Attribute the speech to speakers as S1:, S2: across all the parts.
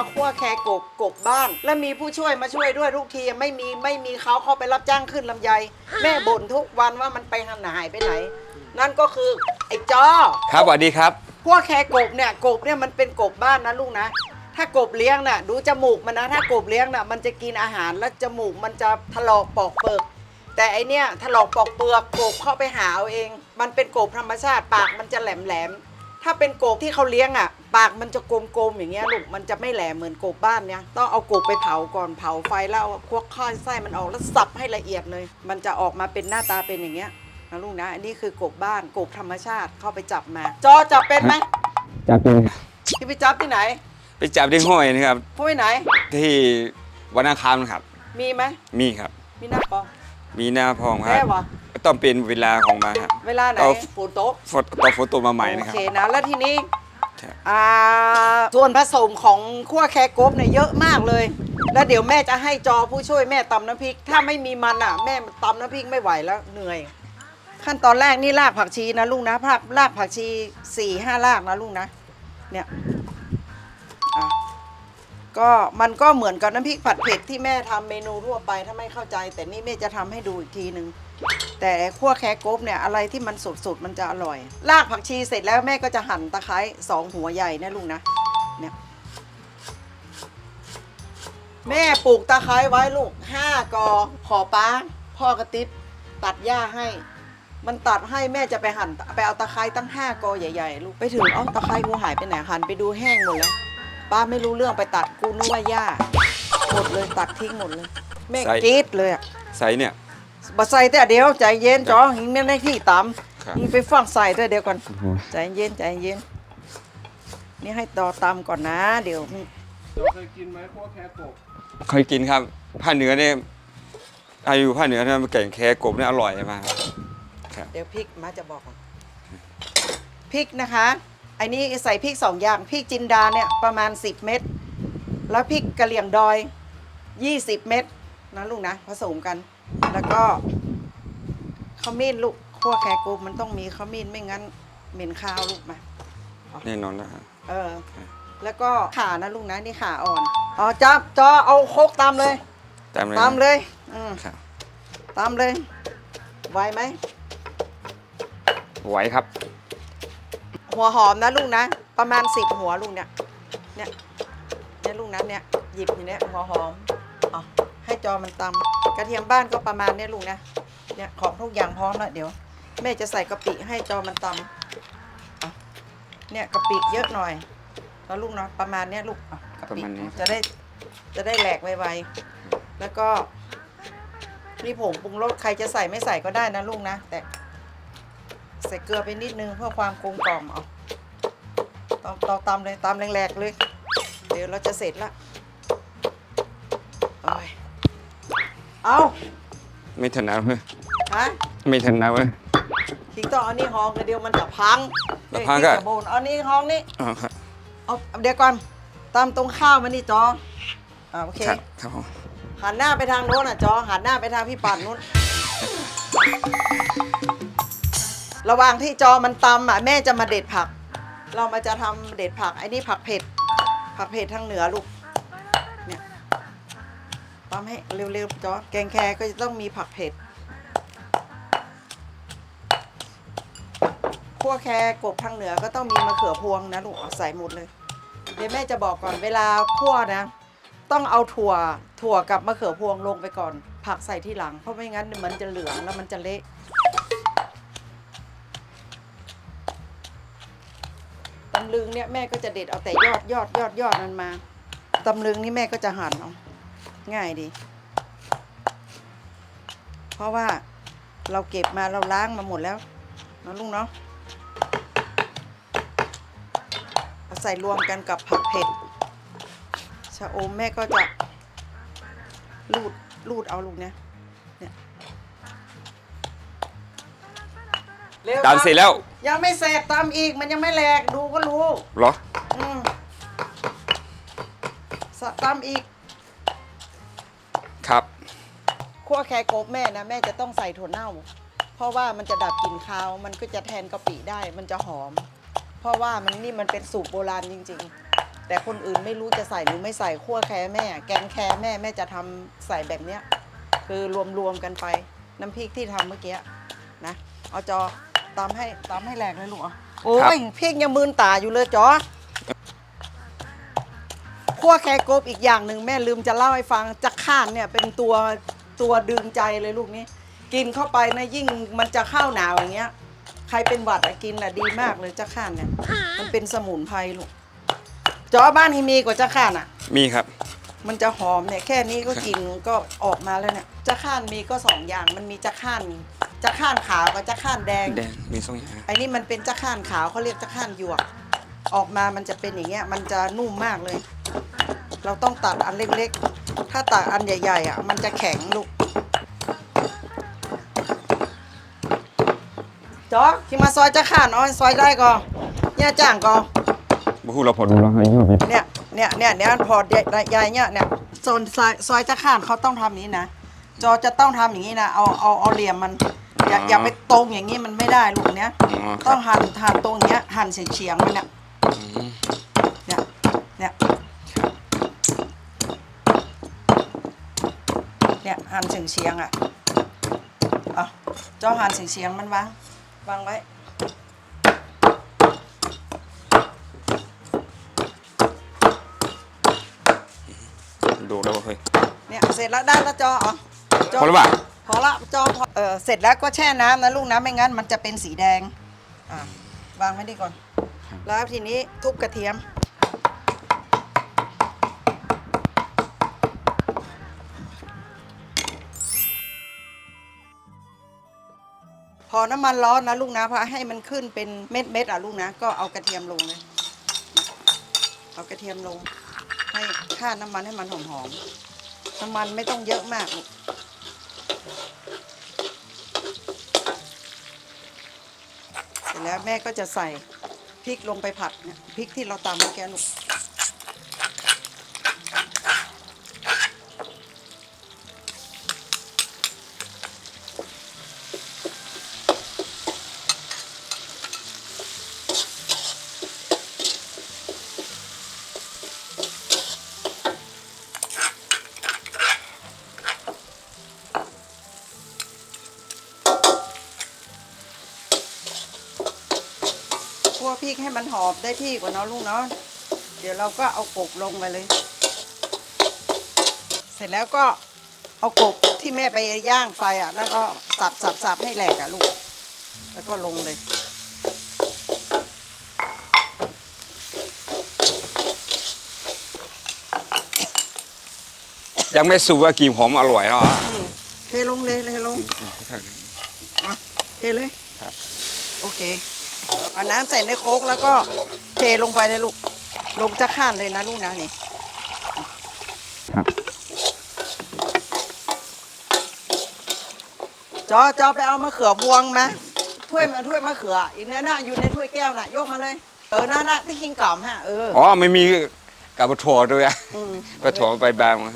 S1: มาคั่วแคกบกบบ้าน แล้วมีผู้ช่วยมาช่วยด้วยทุกทีไม่มีไม่มีเขาเขาไปรับจ้างขึ้นลำไย แม่บ่นทุกวันว่ามันไปหาหายไปไหน นั่นก็คือไอ้จอ
S2: ครับสวัสดีครับ
S1: พวกแคกบเนี่ยกบเนี่ยมันเป็นกบบ้านนะลูกนะ ถ้ากบเลี้ยงน่ะดูจมูกมันนะถ้ากบเลี้ยงน่ะมันจะกินอาหารแล้วจมูกมันจะถลอกปอกเปลือกแต่ไอเนี่ยถลอกปอกเปลือกกบเข้าไปหาเอาเอง มันเป็นกบธรรมชาติปากมันจะแหลมแหลมๆ ถ้าเป็นกบที่เขาเลี้ยงอะ ปากมันจะกลมๆอย่างเงี้ยลูกมันจะไม่แหลมเหมือนกบบ้านเนี่ยต้องเอากบไปเผาก่อนเผาไฟแล้วเอาพวกข้อยไส้มันออกแล้วสับให้ละเอียดเลย มันจะออกมาเป็นหน้าตาเป็นอย่างเงี้ยนะลูกนะอันนี้คือกบบ้านกบธรรมชาติเข้าไปจับมา จอจับเป็นไหม
S2: จับเป็น
S1: ที่ไปจับที่ไหน
S2: ไปจับที่ห้วยนะครับ
S1: ห้วยไหน
S2: ที่วันอังคารครับ
S1: มีไหม
S2: มีครับ
S1: มีหน้าปอง
S2: มีหน้าพองครั
S1: แค่
S2: บ
S1: วะ
S2: ต้องเป็นเวลาของมาครับ
S1: เวลาไหน
S2: เอา
S1: ฝนตก
S2: ฝนต่อฝนตกมาใหม่นะค
S1: โอ
S2: รับ
S1: เคนะแล้วทีนี้
S2: ครับ
S1: อ่าส่วนผสมของขั้วแคกบเนี่ยเยอะมากเลย แล้วเดี๋ยวแม่จะให้จอผู้ช่วยแม่ตำน้ำพริก ถ้าไม่มีมันอะ แม่ตำน้ำพริกไม่ไหวแล้วเหนื่อย ขั้นตอนแรกนี่รากผักชีนะลุงนะรากรากผักชีสี่ห้ารากนะลุงนะเนี่ยอะ ก็มันก็เหมือนกับน้ำพริกผัดเผ็ดที่แม่ทำเมนูทั่วไปถ้าไม่เข้าใจ แต่นี่แม่จะทำให้ดูอีกทีหนึ่งแต่ขั้วแคกบเนี่ยอะไรที่มันสดๆมันจะอร่อยรากผักชีเสร็จแล้วแม่ก็จะหั่นตะไคร้สองหัวใหญ่นะลุงนะเนี่ยแม่ปลูกตะไคร้ไว้ลูกห้ากอขอป้าพ่อกระติบตัดหญ้าให้ มันตัดให้แม่จะไปหั่นไปเอาตะไคร้ตั้งห้ากอใหญ่ๆลูกไปถึงเอ้าตะไคร้กูหายไปไหนหั่นไปดูแห้งหมดแล้ว ป้าไม่รู้เรื่องไปตัดกูนึกว่าหญ้าหมดเลยตัดทิ้งหมดเลยแม่
S2: ใส่
S1: กรี๊ดเลยอะ
S2: ใส่เนี่ย
S1: บะใส่แต่เดียวใจเย็นจอหิงไม่ได้ที่ต
S2: ครับำ
S1: หิงไปฟังใส่แต่เดียวก่อนใจเย็นใจเย็น นี่ให้ต่อตำก่อนนะ เดี๋ยว
S3: เราเคยกินไหมพวกแคกบ
S2: เคยกินครับผ้าเหนือเนี่ยอายุผ้าเหนือเนี่ยแก่งแคกบเนี่ยอร่อยมากครับ
S1: เดี๋ยวพริกมาจะบอกก่อนพริกนะคะไอ้นี่ใส่พริกสองอย่างพริกจินดาเนี่ยประมาณ 10 เม็ดแล้วพริกกะเหรี่ยงดอย 20 เม็ดนะลูกนะผสมกัน แล้วก็ขมิ้นลูกขั้วแคกูมันต้องมีขมิ้นไม่งั้นเหม็นข้าวลูกมา
S2: แน่นอนนะครับ
S1: เออ แล้วก็ขานะลุงนะนี่ขาอ่อนอ๋อจับจอเอาโคกตามเลย
S2: ตามเลย
S1: ตามเลยอืม
S2: ครับ
S1: ตามเลยไหวไหม
S2: ไหวครับ
S1: หัวหอมนะลุงนะ ประมาณสิบหัวลุงเนี่ย เนี่ยเนี่ยลุงนะเนี่ยหยิบอย่างเนี้ยหัวหอมเอ๋อให้จอมันตำกระเทียมบ้านก็ประมาณเนี้ยลุงนะเนี่ยของทุกอย่างพร้อมแล้วเดี๋ยว แม่จะใส่กะปิให้จอมันตำเอาเนี่ยกะปิเยอะหน่อยแล้วลูกเนาะประมาณเนี้ยลูกเอากะ
S2: ประ
S1: ปิ
S2: มาณนี้
S1: จะได้จะได้แหลกไวๆแล้วก็นี่ผงปรุงรสใครจะใส่ไม่ใส่ก็ได้นะลูกนะแต่ ใส่เกลือไปนิดนึงเพื่อความกลมกล่อมเอาตำตำตำเลยตำแรงๆเลย เดี๋ยวเราจะเสร็จละโอ้ยเอา
S2: ไม่ถนัดเว้ย
S1: ฮะ
S2: ไม่ถนัดเว้ย
S1: ทิ้งต้องเอานี่ห้องกันเดียวมันจะพัง
S2: แล้วพังก็
S1: เอ้ยทิ้จะโบนเอานี่ห้องนี่
S2: อ๋อครับ
S1: เอาเดี๋ยวก่อนตามตรงข้าวมันนี่จออ่าโอเค
S2: ครับครับผม
S1: หันหน้าไปทางโน้นอะจอหันหน้าไปทางพี่ปั่นนู้น ระหว่างที่จอมันตำอะแม่จะมาเด็ดผัก เรามาจะทำเด็ดผักไอ้นี่ผักเผ็ด ผักเผ็ดทางเหนือลูกเนี่ยตำให้เร็วๆจอแกงแคก็จะต้องมีผักเผ็ดคั่วแคกบทางเหนือก็ต้องมีมะเขือพวงนะลูกเอาใส่หมดเลย เดี๋ยวแม่จะบอกก่อนเวลาคั่วนะ ต้องเอาถั่วถั่วกับมะเขือพวงลงไปก่อน ผักใส่ที่หลังเพราะไม่งั้นมันจะเหลืองแล้วมันจะเละำลึงเนี่ยแม่ก็จะเด็ดเอาแต่ยอดยอดยอดยอดมันมาตำลึงนี่แม่ก็จะหั่นเอาง่ายดี เพราะว่าเราเก็บมาเราล้างมาหมดแล้วนะลุงเนาะใส่รวมกันกับผักเผ็ดชะอมแม่ก็จะรูดรูดเอาลูกเนี่ยเนี่ย ว
S2: ตามเสร็จแล้ว
S1: ยังไม่เสร็จตามอีกมันยังไม่แหลกดูก็รู้
S2: เหรอ
S1: อืมสตามอีก
S2: ครับ
S1: คั่วแครกบแม่นะแม่จะต้องใส่ถั่วเน่า เพราะว่ามันจะดับกลิ่นคาวมันก็จะแทนกะปิได้มันจะหอม เพราะว่ามันนี่มันเป็นสูตรโบราณจริง ๆ แต่คนอื่นไม่รู้จะใส่หรือไม่ใส่ขั้วแครแม่ แกงแครแม่แม่จะทำใส่แบบเนี้ย คือรวมๆกันไปน้ำพริกที่ทำเมื่อกี้นะเอาจอ ตามให้ตามให้แหลกเลยลูกอะโอ้ยพริกยังมืนตาอยู่เลยจอขั้วแครกบอีกอย่างหนึ่งแม่ลืมจะเล่าให้ฟังจักข้านเนี่ยเป็นตัวตัวดึงใจเลยลูกนี้ กินเข้าไปนะยิ่งมันจะเข้าหนาวอย่างเงี้ย ใครเป็นหวัดอะกินอะดีมากเลยจักข้านเนี่ย มันเป็นสมุนไพรลูกจอบ้านที่มีกว่าจักข้านอะ
S2: มีครับ
S1: มันจะหอมเนี่ยแค่นี้ก็กลินก็ออกมาแล้วเนี่ยจะข้านมีก็สองอย่างมันมีจะข้าน จะข้านขาวกับจะข้านแดง
S2: แดงมีสองอย่าง
S1: ไอ้นี่มันเป็นจะข้านขาวเขาเรียกจะข้านหยวก ออกมามันจะเป็นอย่างเงี้ย มันจะนุ่มมากเลย เราต้องตัดอันเล็กๆ ถ้าตัดอันใหญ่ๆอะมันจะแข็งลูกจอที่มาซอยจะข้านอ๋อซอยได้ก่อนเนี่ยจ้างก่อน
S2: บุหูเราพอดูแล้วให้ยุ่ง
S1: เนี่ย เนี่ยเนี่ยเนี่ยพอใหญ่เนี่ยเนี่ยโซนซอยซอยจะข้านเขาต้องทำอย่างนี้นะจอจะต้องทำอย่างนี้นะเอาเอาเอาเหลี่ยมมัน อย่าอย่าไปตรงอย่างนี้มันไม่ได้ลูกเนี้ย
S2: อ๋อค
S1: ต้
S2: รั
S1: อบ งหั่นหั่นตรงเนี้ยหั่นเฉียงๆมันเนี่ย
S2: อืม
S1: เนี่ยเนี่ยเนี่ยหั่นเฉียงๆอะเอาจอหั่นเฉียงๆมันวางวางไว้
S2: ดูแล้วเฮ้ย
S1: เนี่ยเสร็จแล้วได้แล้วจออ๋อจ
S2: พอแล้วป่ะ
S1: พ อละจอพอเออเสร็จแล้วก็แช่น้ำนะลูกนะไม่งั้นมันจะเป็นสีแดงอะวางไว้ดีก่อน แล้วทีนี้ทุบกระเทียม พอน้ำมันร้อนนะลูกนะพอให้มันขึ้นเป็นเม็ดเม็ดๆอะลูกนะ ก็เอากระเทียมลงเลย เอากระเทียมลง ให้ค่าน้ำมันให้มันหอมๆน้ำมันไม่ต้องเยอะมากลูก เส ร็จแล้วแม่ก็จะใส่พริกลงไปผัดเนี่ยพริกที่เราตำเมื่อกี้ลูก ริกให้มันหอมได้ที่กว่าเนาะลูกเนาะเดี๋ยวเราก็เอากบลงไปเลย เสร็จแล้วก็เอากบที่แม่ไปย่างไฟอะ แล้วก็สับสับสับให้แหลกอะลูก แล้วก็ลงเลย
S2: ยังไม่สูว่ากีมหอมอร่อยแล้วอะ
S1: เทลงเลยเทลงอะเทเลย
S2: ครับ
S1: โอเค เอาน้ำใส่ในโครกแล้วก็เทลงไปเลยลูก ลงจะข้านเลยนะลูกนะนี่
S2: ครับ
S1: จอจอไปเอามะเขือพวงมาถ้วยมาถ้วยมะเขือ อีกนั่นน่ะอยู่ในถ้วยแก้วน่ะยกมาเลย เออนั่นน่ะที่กินกล่อมฮะเออ
S2: อ๋อไม่มีกับปลาถั่วด้วยอะ
S1: ม
S2: ปลาถั่วไปบางมา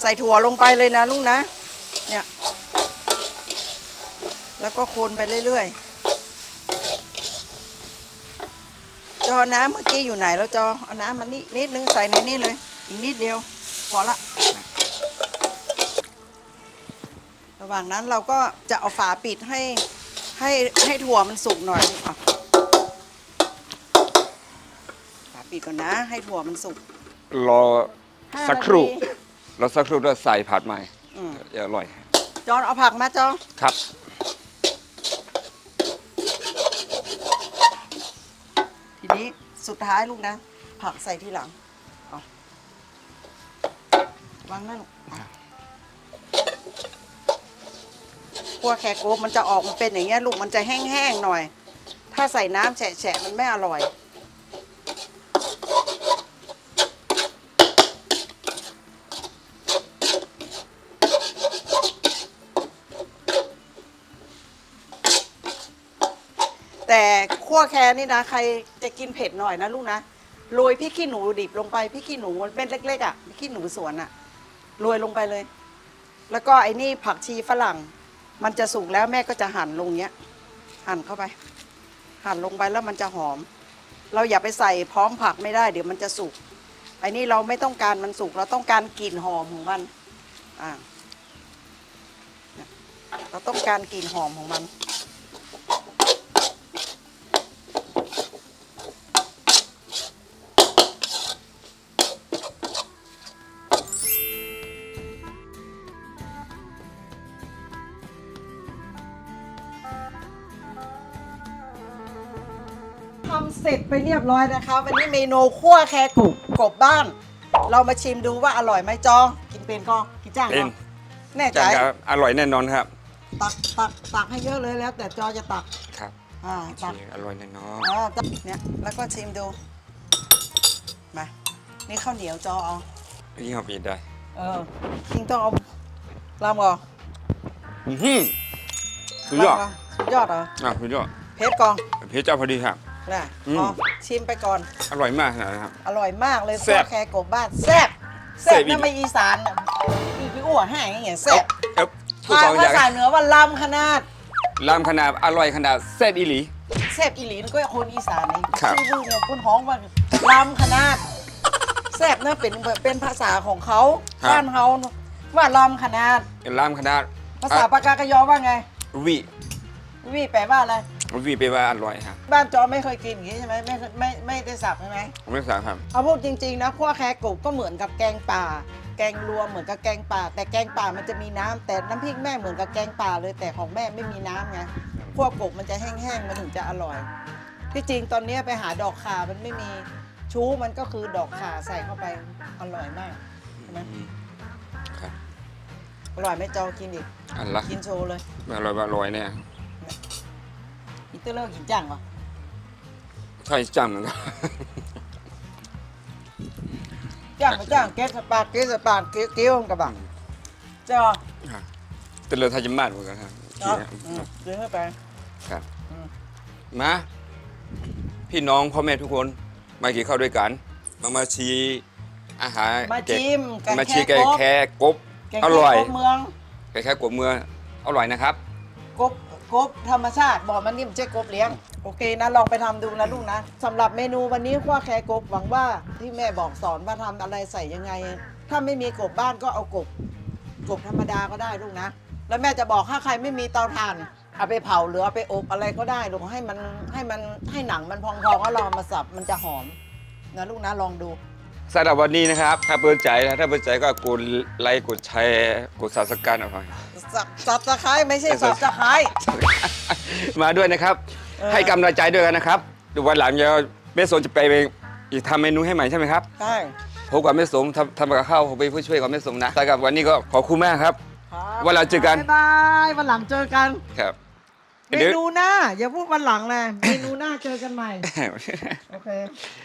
S1: ใส่ถั่วลงไปเลยนะลูกนะ เนี่ย แล้วก็คนไปเรื่อยๆ จอน้ำเมื่อกี้อยู่ไหนแล้วจอเอาน้ำมันนี่นิดนึงใส่ในนี่เลย อีกนิดเดียวพอละระหว่างนั้นเราก็จะเอาฝาปิดให้ให้ให้ถั่วมันสุกหน่อยอะฝาปิดก่อนนะ ให้ถั่วมันสุก
S2: รอ
S1: ห้า
S2: สักครู่
S1: นาที
S2: รอสักครู่แล้วใส่ผัดใหม่
S1: อืม
S2: จะอร่อย
S1: จอนเอาผักมาจอ
S2: ครับ
S1: ทีนี้ สุดท้ายลูกนะ ผักใส่ทีหลังเอาวางนั่นลูกอะคั่วแคโกบมันจะออกมาเป็นอย่างเงี้ยลูกมันจะแห้งๆหน่อย ถ้าใส่น้ำแฉะๆมันไม่อร่อย แต่คั่ วแคนี่นะ ใครจะกินเผ็ดหน่อยนะลูกนะโรยพริกขี้หนูดิบลงไปพริกขี้หนูมันเป็นเล็ก ๆอะพริกขี้หนูสวนอะโรยลงไปเลย แล้วก็ไอ้นี่ผักชีฝรั่ง มันจะสุกแล้วแม่ก็จะหั่นลงเนี้ย หั่นเข้าไป หั่นลงไปแล้วมันจะหอม เราอย่าไปใส่พร้อมผักไม่ได้ เดี๋ยวมันจะสุกไอ้นี่เราไม่ต้องการมันสุกเราต้องการกลิ่นหอมของมันอ่าเราต้องการกลิ่นหอมของมัน ทำเสร็จไปเรียบร้อยนะคะ วันนี้เมนูคั่วแคกบกบบ้าน เรามาชิมดูว่าอร่อยไหมจอกินเป็นก็กินจ้าง
S2: เป็น
S1: ก็แน่ใจ
S2: จังครับอร่อยแน่นอนครับ
S1: ตักตักตักให้เยอะเลยแล้ว แต่จอจะตัก
S2: ครับ
S1: อ่าตัก
S2: ชีอร่อยแน่นอน
S1: อ่าตักเนี่ยแล้วก็ชิมดูมานี่ข้าวเหนียวจอเอา
S2: นี่เขาปีนได้
S1: เออจริงต้องเอาลำก่อน
S2: อือหือสุดยอด
S1: ลำก่อนสุดยอดเหรอ
S2: อะสุดยอด
S1: เพชรกอง
S2: เพชรเจ้าพอดีครับ
S1: น่ะ
S2: อืม
S1: อ๋อชิมไปก่อน
S2: อร่อยมากนะครับ
S1: อร่อยมากเลย
S2: แซ่
S1: คั่ว
S2: บ
S1: แคกบบ้านแซ่บแซ่บ
S2: แซ่บอีก
S1: นั่นไม่อีสานน่ะนี่คืออ้วให้อย่างเงี้ยแซ่บ
S2: เอ๊ะพูด
S1: ทา
S2: ส
S1: ง
S2: องอ
S1: ภา
S2: ย่าง
S1: ษาเหนือว่าลำขนาด
S2: ลำขนาดอร่อยขนาดแซ่บอีหลี
S1: แซ่บอีหลีนก็คนอีสานนี่
S2: ครับ
S1: ชื่อลูกเนี่ยคนฮ้องว่าลำขนาดแซ่บนะเป็นเป็นภาษาของเขาบ้านเขาว่าลำขนาด
S2: ลำขนาด
S1: ภาษาปากกากยอว่าไง
S2: วิ
S1: วิแปลว่าอะไร
S2: วิแปลว่าอร่อยครับ
S1: บ้านจอไม่เคยกินอย่างนี้ใช่ไหมไม่เคยไม่ไม่ได้สับใช่ไหม
S2: ผมไม่สั่งครับ
S1: เอาพูดจริงๆนะขั้วแคกบก็เหมือนกับแกงป่า แกงรวมเหมือนกับแกงป่า แต่แกงป่ามันจะมีน้ำแต่น้ำพริกแม่เหมือนกับแกงป่าเลยแต่ของแม่ไม่มีน้ำไงขั้วกบมันจะแห้งๆมันถึงจะอร่อย ที่จริงตอนนี้ไปหาดอกข่ามันไม่มีชูมันก็คือดอกข่าใส่เข้าไปอร่อยมากใช่ไหม
S2: อืมครับ
S1: อร่อยไหมจอกินอีก
S2: อันละ
S1: กินโชว์เลย
S2: อร่อยอร่อยเนี่ย
S1: ตเตอร์เลอร์กินจังวะ
S2: ใช่จำเหมือนกัน
S1: จังไปจังเกสปาเกสปาเกสเกี้ยวกับบังเจอ
S2: แต่เราทายจมาดเหมือนกันครับ
S1: เนาะอืมกินเข้าไป
S2: ครับ
S1: มา
S2: พี่น้องพ่อแม่ทุกคนมากินข้าวด้วยกัน มามาชีอาหาร
S1: มาชิมแกง
S2: มา
S1: แค
S2: ชีแกง
S1: กบ
S2: แค่กบ
S1: แกง
S2: อ
S1: แค
S2: ร่อย
S1: กบเมือง
S2: แกงแค่กบเมืองอร่อยนะครับ
S1: กบ กบธรรมชาติบอกมันนี่มันใช่กบเลี้ยง โอเคนะลองไปทำดูนะลูกนะสำหรับเมนูวันนี้ขั้วแคกบหวังว่าที่แม่บอกสอนว่าทำอะไรใส่ยังไง ถ้าไม่มีกบบ้านก็เอากบ กบธรรมดาก็ได้ลูกนะ แล้วแม่จะบอกถ้าใครไม่มีเตาถ่าน เอาไปเผาหรือเอาไปอบอะไรก็ได้ลูกให้มันให้มันให้หนังมันพองๆแล้วเราเอามาสับมันจะหอมนะลูกนะลองดู
S2: สำหรับวันนี้นะครับ ถ้าเปิดใจนะถ้าเปิดใจก็กดไลค์กดแชร์กดซับสไครต์เอาไป
S1: สับสับตะไคร้ไม่ใช่สับตะไคร้
S2: มาด้วยนะครับ ให้กำลังใจด้วยกันนะครับเดูวันหลังเดี๋ยวแม่สนจะไปอีกทำเมนูให้ใหม่ใช่ไหมครับ
S1: ใช่
S2: ผมกับแม่สมทำทำกับข้าวผมเป็นผู้ช่วยกับแม่สมนะแต่กับวันนี้ก็ขอบคุณมากครับ
S1: ครับ
S2: วันหลังเจอกัน
S1: บ๊ายบายวันหลังเจอกัน
S2: ครับ
S1: เมนูหน้าอย่าพูดวันหลังเลยเมนูหน้าเจอกันใหม่โอเค